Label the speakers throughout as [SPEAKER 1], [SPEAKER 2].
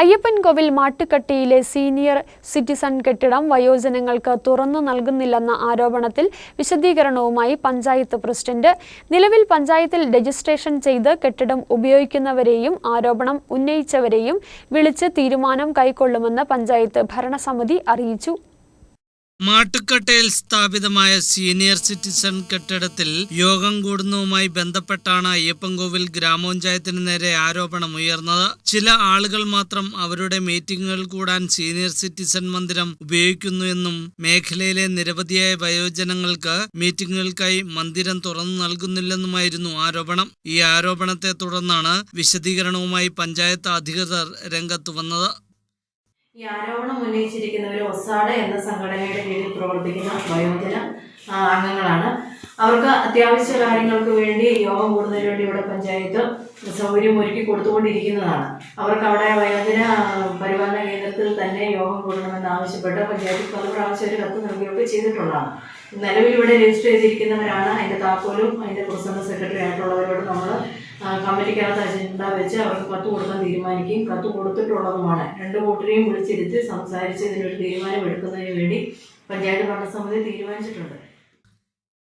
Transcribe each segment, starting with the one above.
[SPEAKER 1] Ayyappancoil മാട്ടുക്കട്ടിയിലെ senior citizen കെട്ടിടം വയോജനങ്ങൾക്ക് തുറന്നു നൽകുന്നില്ലെന്ന ആരോപണത്തിൽ വിശദീകരണവുമായി പഞ്ചായത്ത് പ്രസിഡന്റ്. നിലവിൽ പഞ്ചായത്തിൽ രജിസ്ട്രേഷൻ ചെയ്ത് കെട്ടിടം ഉപയോഗിക്കുന്നവരെയും ആരോപണം ഉന്നയിച്ചവരെയും വിളിച്ച് തീരുമാനം കൈക്കൊള്ളുമെന്ന് പഞ്ചായത്ത് ഭരണസമിതി അറിയിച്ചു.
[SPEAKER 2] മാട്ടുക്കട്ടയിൽ സ്ഥാപിതമായ സീനിയർ സിറ്റിസൺ കെട്ടിടത്തിൽ യോഗം കൂടുന്നതുമായി ബന്ധപ്പെട്ടാണ് അയ്യപ്പൻകോവിൽ ഗ്രാമപഞ്ചായത്തിന് നേരെ ആരോപണം ഉയർന്നത്. ചില ആളുകൾ മാത്രം അവരുടെ മീറ്റിംഗുകൾ കൂടാൻ സീനിയർ സിറ്റിസൺ മന്ദിരം ഉപയോഗിക്കുന്നു എന്നും മേഖലയിലെ നിരവധിയായ വയോജനങ്ങൾക്ക് മീറ്റിംഗുകൾക്കായി മന്ദിരം തുറന്നു നൽകുന്നില്ലെന്നുമായിരുന്നു ആരോപണം. ഈ ആരോപണത്തെ തുടർന്നാണ് വിശദീകരണവുമായി പഞ്ചായത്ത് അധികൃതർ രംഗത്ത് വന്നത്.
[SPEAKER 3] ഈ ആരോപണം ഉന്നയിച്ചിരിക്കുന്നവർ ഒസാഡ എന്ന സംഘടനയുടെ കീഴിൽ പ്രവർത്തിക്കുന്ന വയോജന അംഗങ്ങളാണ്. അവർക്ക് അത്യാവശ്യ കാര്യങ്ങൾക്ക് വേണ്ടി യോഗം കൂടുന്നതിന് വേണ്ടി ഇവിടെ പഞ്ചായത്ത് സൗകര്യം ഒരുക്കി കൊടുത്തുകൊണ്ടിരിക്കുന്നതാണ്. അവർക്ക് അവിടെ വയോജന പരിപാലന കേന്ദ്രത്തിൽ തന്നെ യോഗം കൂടണമെന്ന് ആവശ്യപ്പെട്ട് പഞ്ചായത്തിൽ പല പ്രാവശ്യം ഒരു കത്ത് നൽകുകയൊക്കെ ചെയ്തിട്ടുള്ളതാണ്. നിലവിൽ ഇവിടെ രജിസ്റ്റർ ചെയ്തിരിക്കുന്നവരാണ്. അതിന്റെ താക്കോലും അതിന്റെ പ്രസിഡന്റ് സെക്രട്ടറി ആയിട്ടുള്ളവരോട് നമ്മൾ കമ്മിറ്റിക്കകത്ത് അജണ്ട വെച്ച് അവർക്ക് കത്ത് കൊടുക്കാൻ തീരുമാനിക്കുകയും കത്ത് കൊടുത്തിട്ടുള്ളതുമാണ്. രണ്ട് കൂട്ടരെയും വിളിച്ചിരുത്തി സംസാരിച്ച് ഇതിനൊരു തീരുമാനം എടുക്കുന്നതിന് വേണ്ടി പഞ്ചായത്ത് ഭരണസമിതി തീരുമാനിച്ചിട്ടുണ്ട്.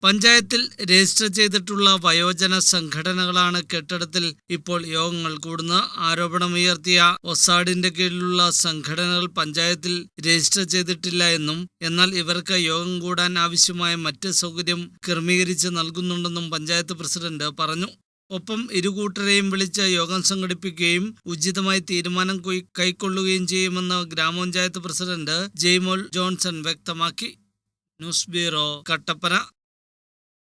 [SPEAKER 2] പഞ്ചായത്തിൽ രജിസ്റ്റർ ചെയ്തിട്ടുള്ള വയോജന സംഘടനകളാണ് കെട്ടിടത്തിൽ ഇപ്പോൾ യോഗങ്ങൾ കൂടുന്നത്. ആരോപണമുയർത്തിയ ഒസാഡിന്റെ കീഴിലുള്ള സംഘടനകൾ പഞ്ചായത്തിൽ രജിസ്റ്റർ ചെയ്തിട്ടില്ല എന്നും എന്നാൽ ഇവർക്ക് യോഗം കൂടാൻ ആവശ്യമായ മറ്റ് സൗകര്യം ക്രമീകരിച്ച് നൽകുന്നുണ്ടെന്നും പഞ്ചായത്ത് പ്രസിഡന്റ് പറഞ്ഞു. ഒപ്പം ഇരുകൂട്ടരെയും വിളിച്ച് യോഗം സംഘടിപ്പിക്കുകയും ഉചിതമായി തീരുമാനം കൈക്കൊള്ളുകയും ചെയ്യുമെന്ന് ഗ്രാമപഞ്ചായത്ത് പ്രസിഡന്റ് ജെയ്മോൾ ജോൺസൺ വ്യക്തമാക്കി. News bureau Kattappana.